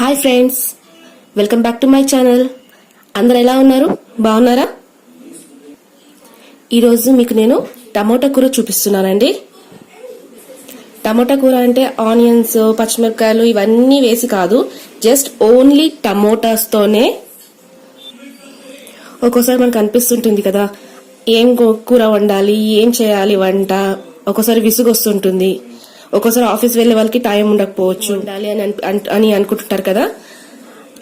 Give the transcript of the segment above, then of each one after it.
Hi friends welcome back to my channel. అందరు ఎలా ఉన్నారు? బాగున్నారా? ఈరోజు మీకు నేను టమోటా కూర చూపిస్తున్నానండి. టమోటా కూర అంటే ఆనియన్స్ పచ్చిమిరపకాయలు ఇవన్నీ వేసి కాదు జస్ట్ ఓన్లీ టమోటాస్తోనే ఒక్కోసారి మనకు అనిపిస్తుంటుంది కదా ఏం కూర వండాలి ఏం చేయాలి వంట? ఒక్కోసారి విసుగు వస్తుంటుంది ఒక్కోసారి ఆఫీస్ వెళ్ళే వాళ్ళకి టైం ఉండకపోవచ్చు ఉండాలి అని అని అనుకుంటుంటారు కదా.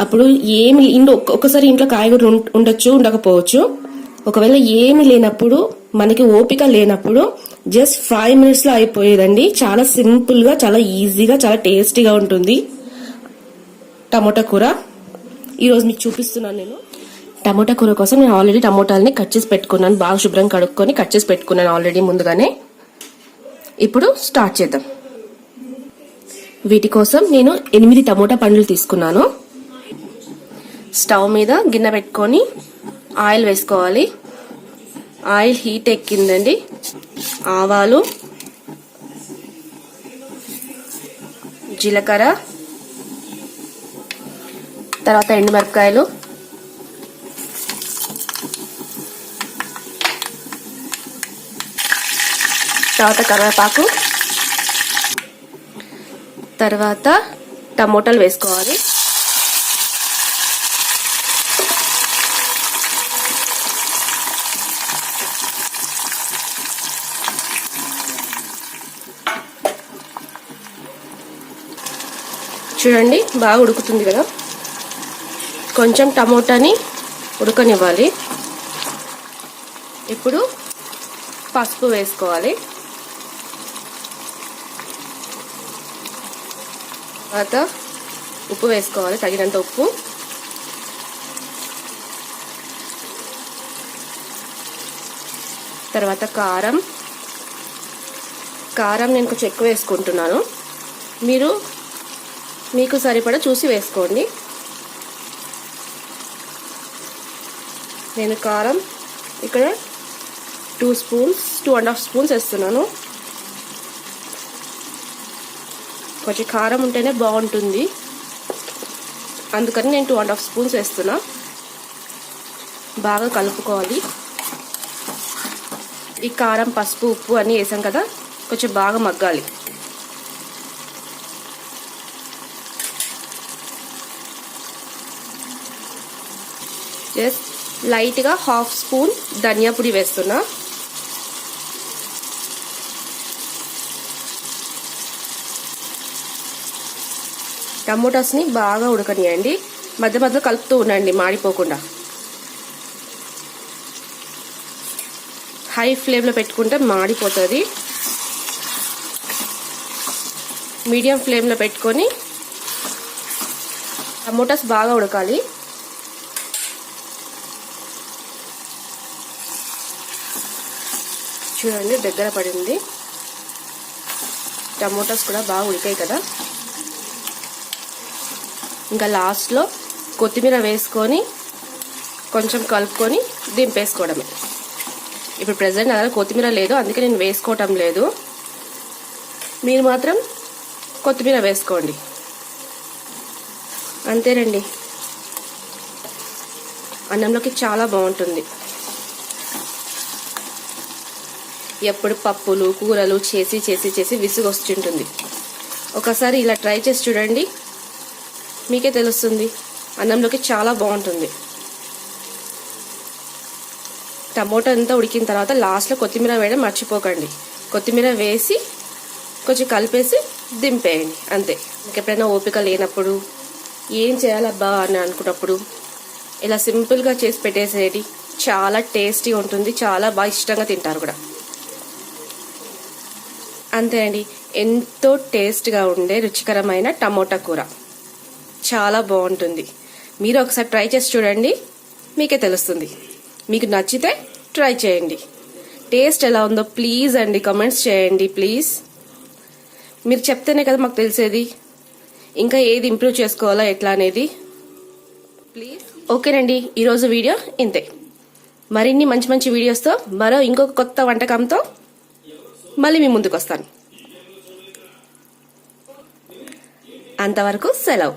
అప్పుడు ఏమి ఇంట్లో ఒక్కొక్కసారి ఇంట్లో కాయగూరలు ఉండొచ్చు ఉండకపోవచ్చు. ఒకవేళ ఏమి లేనప్పుడు మనకి ఓపిక లేనప్పుడు జస్ట్ ఫైవ్ మినిట్స్లో అయిపోయేదండి. చాలా సింపుల్గా చాలా ఈజీగా చాలా టేస్టీగా ఉంటుంది. టమోటా కూర. ఈరోజు మీకు చూపిస్తున్నాను నేను. టమోటా కూర కోసం నేను ఆల్రెడీ టమోటాలని కట్ చేసి పెట్టుకున్నాను. బాగా శుభ్రం కడుక్కొని కట్ చేసి పెట్టుకున్నాను ఆల్రెడీ ముందుగానే. ఇప్పుడు స్టార్ట్ చేద్దాం. వీటి కోసం నేను ఎనిమిది టమోటా పండ్లు తీసుకున్నాను. స్టవ్ మీద గిన్నె పెట్టుకొని ఆయిల్ వేసుకోవాలి. ఆయిల్ హీట్ ఎక్కిందండి. ఆవాలు జీలకర్ర తర్వాత ఎండుమిరపకాయలు తర్వాత కరివేపాకు తర్వాత టమోటాలు వేసుకోవాలి. చూడండి బాగా ఉడుకుతుంది కదా. కొంచెం టమోటాని ఉడకనివ్వాలి. ఇప్పుడు పసుపు వేసుకోవాలి. తర్వాత ఉప్పు వేసుకోవాలి తగినంత ఉప్పు. తర్వాత కారం. కారం నేను కొంచెం ఎక్కువ వేసుకుంటున్నాను. మీరు మీకు సరిపడా చూసి వేసుకోండి. నేను కారం ఇక్కడ two spoons two and half spoons వేస్తున్నాను. కొంచెం కారం ఉంటేనే బాగుంటుంది. అందుకని నేను టూ అండ్ హాఫ్ స్పూన్స్ వేస్తున్నా. బాగా కలుపుకోవాలి. ఈ కారం పసుపు ఉప్పు అన్నీ వేసాం కదా కొంచెం బాగా మగ్గాలి. జస్ట్ లైట్గా హాఫ్ స్పూన్ ధనియా పొడి వేస్తున్నా. టమోటాస్ని బాగా ఉడకనియండి. మధ్య మధ్యలో కలుపుతూ ఉండండి మాడిపోకుండా. హై ఫ్లేమ్లో పెట్టుకుంటే మాడిపోతుంది. మీడియం ఫ్లేమ్లో పెట్టుకొని టమోటాస్ బాగా ఉడకాలి. చూడండి దగ్గర పడింది. టమోటాస్ కూడా బాగా ఉడికాయి కదా. ఇంకా లాస్ట్లో కొత్తిమీర వేసుకొని కొంచెం కలుపుకొని దింపేసుకోవడమే. ఇప్పుడు ప్రజెంట్ అలా కొత్తిమీర లేదు అందుకే నేను వేసుకోవటం లేదు. మీరు మాత్రం కొత్తిమీర వేసుకోండి. అంతేనండి. అన్నంలోకి చాలా బాగుంటుంది. ఎప్పుడు పప్పులు కూరలు చేసి చేసి చేసి విసుగు వస్తుంటుంది ఒకసారి ఇలా ట్రై చేసి చూడండి. మీకే తెలుస్తుంది. అన్నంలోకి చాలా బాగుంటుంది. టమోటా అంతా ఉడికిన తర్వాత లాస్ట్లో కొత్తిమీర వేయడం మర్చిపోకండి. కొత్తిమీర వేసి కొంచెం కలిపేసి దింపేయండి. అంతే. ఇంకెప్పుడైనా ఓపిక లేనప్పుడు ఏం చేయాలబ్బా అని అనుకున్నప్పుడు ఇలా సింపుల్గా చేసి పెట్టేసేది చాలా టేస్టీ ఉంటుంది. చాలా బాగా ఇష్టంగా తింటారు కూడా. అంతే అండి. ఎంతో టేస్ట్గా ఉండే రుచికరమైన టమోటా కూర. చాలా బాగుంటుంది. మీరు ఒకసారి ట్రై చేసి చూడండి. మీకే తెలుస్తుంది. మీకు నచ్చితే ట్రై చేయండి. టేస్ట్ ఎలా ఉందో ప్లీజ్ అండి కమెంట్స్ చేయండి ప్లీజ్. మీరు చెప్తేనే కదా మాకు తెలిసేది. ఇంకా ఏది ఇంప్రూవ్ చేసుకోవాలా ఎట్లా అనేది. ప్లీజ్. ఓకేనండి ఈరోజు వీడియో ఇంతే. మరిన్ని మంచి మంచి వీడియోస్తో మరో ఇంకొక కొత్త వంటకంతో మళ్ళీ మీ ముందుకు వస్తాను అంతవరకు సెలవు.